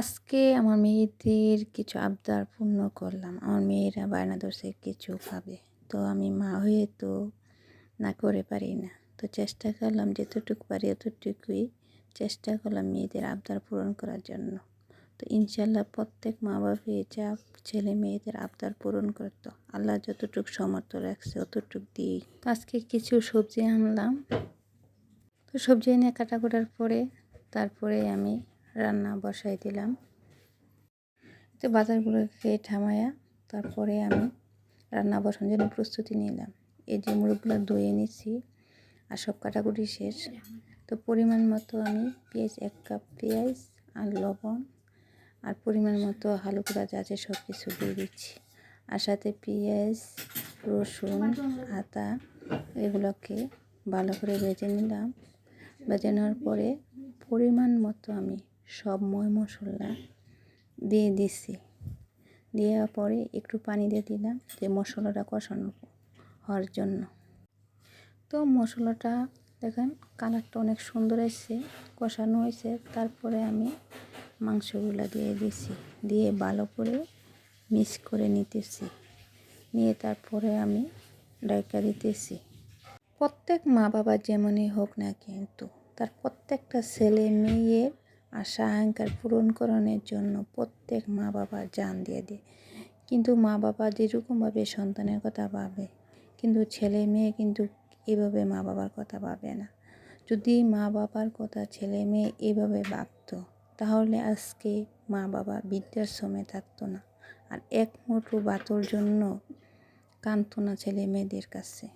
আজকে আমার মেয়েদের কিছু আবদার পূর্ণ করলাম। আমার মেয়েরা বায়না ধরছে, কিছু খাবে। তো আমি মা হয়ে তো না করে পারি না। তো চেষ্টা করলাম যতটুকু পারি অতটুকুই চেষ্টা করলাম মেয়েদের আবদার পূরণ করার জন্য। তো ইনশাল্লাহ প্রত্যেক মা বাবা যা ছেলে মেয়েদের আবদার পূরণ করতো, আল্লাহ যতটুকু সমর্থ রাখছে অতটুক দিয়েই। তো আজকে কিছু সবজি আনলাম। তো সবজি এনে কাটা করার পরে, তারপরে আমি রান্না বসাই দিলাম। তো বাজারগুলোকে ঠামায়া তারপরে আমি রান্না বসানোর জন্য প্রস্তুতি নিলাম। এই যে মুরগগুলো ধুয়ে নিচ্ছি আর সব কাটাকুটি শেষ। তো পরিমাণ মতো আমি পেঁয়াজ এক কাপ পেঁয়াজ আর লবণ আর পরিমাণ মতো হালুকুড়া যা আছে সব কিছু দিয়ে দিচ্ছি। আর সাথে পেঁয়াজ, রসুন, আদা এগুলোকে ভালো করে ভেজে নিলাম। ভেজে নেওয়ার পরে পরিমাণ মতো আমি সব ময় মশলা দিয়ে দিছি। দেওয়ার পরে একটু পানি দিয়ে দিলাম যে মশলাটা কষানো হওয়ার জন্য। তো মশলাটা দেখেন, কালারটা অনেক সুন্দর এসছে, কষানো হয়েছে। তারপরে আমি মাংসগুলো দিয়ে দিছি, দিয়ে ভালো করে মিক্স করে নিতেছি। নিয়ে তারপরে আমি ডাইকা দিতেছি। প্রত্যেক মা বাবা যেমনই হোক না কিন্তু তার প্রত্যেকটা ছেলে মেয়ের আশা আকাঙ্ক্ষার পূরণকরণের জন্য প্রত্যেক মা বাবা জান দিয়ে দেয় কিন্তু মা বাবা যেরকমভাবে সন্তানের কথা ভাবে, কিন্তু ছেলে মেয়ে কিন্তু এভাবে মা বাবার কথা ভাবে না। যদি মা বাবার কথা ছেলে মেয়ে এভাবে ভাবত, তাহলে আজকে মা বাবা বৃদ্ধাশ্রমে থাকতো না। আর এক মুঠো বাতর জন্য কাঁদতো না ছেলে মেয়েদের কাছে।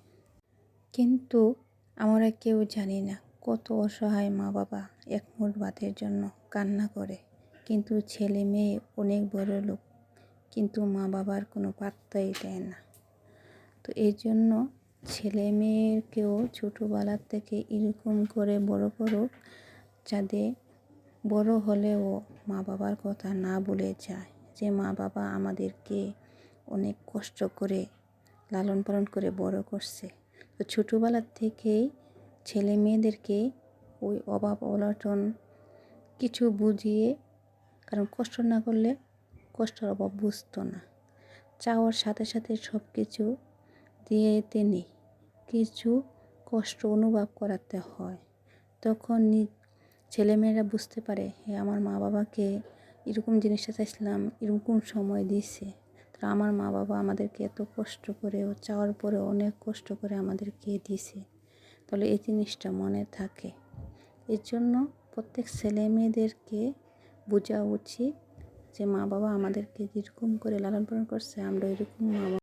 কিন্তু আমরা কেউ জানি না কত অসহায় মা বাবা এক মুঠ ভাতের জন্য কান্না করে। কিন্তু ছেলে মেয়ে অনেক বড় লোক, কিন্তু মা বাবার কোনো পাত্তাই দেয় না। তো এই জন্য ছেলে মেয়েকেও ছোটোবেলার থেকে এরকম করে বড় করুক, যাতে বড় হলেও মা বাবার কথা না বলে যায়, যে মা বাবা আমাদেরকে অনেক কষ্ট করে, লালন পালন করে বড় করছে। তো ছোটোবেলার থেকেই ছেলে মেয়েদেরকে ওই অভাব অনটন কিছু বুঝিয়ে, কারণ কষ্ট না করলে কষ্টের অভাব বুঝতো না। চাওয়ার সাথে সাথে সব কিছু দিয়ে নেই কিছু কষ্ট অনুভব করাতে হয়। তখন ছেলেমেয়েরা বুঝতে পারে হ্যাঁ আমার মা বাবাকে এরকম জিনিসটা চাইছিলাম, এরকম সময় দিছে? তো আমার মা বাবা আমাদেরকে এত কষ্ট করেও চাওয়ার পরে অনেক কষ্ট করে আমাদেরকে দিছে। তাহলে এই জিনিসটা মনে থাকে। এর জন্য প্রত্যেক ছেলে মেয়েদেরকে বোঝা উচিত যে মা বাবা আমাদেরকে যেরকম করে লালন পালন করছে, আমরা এরকম মা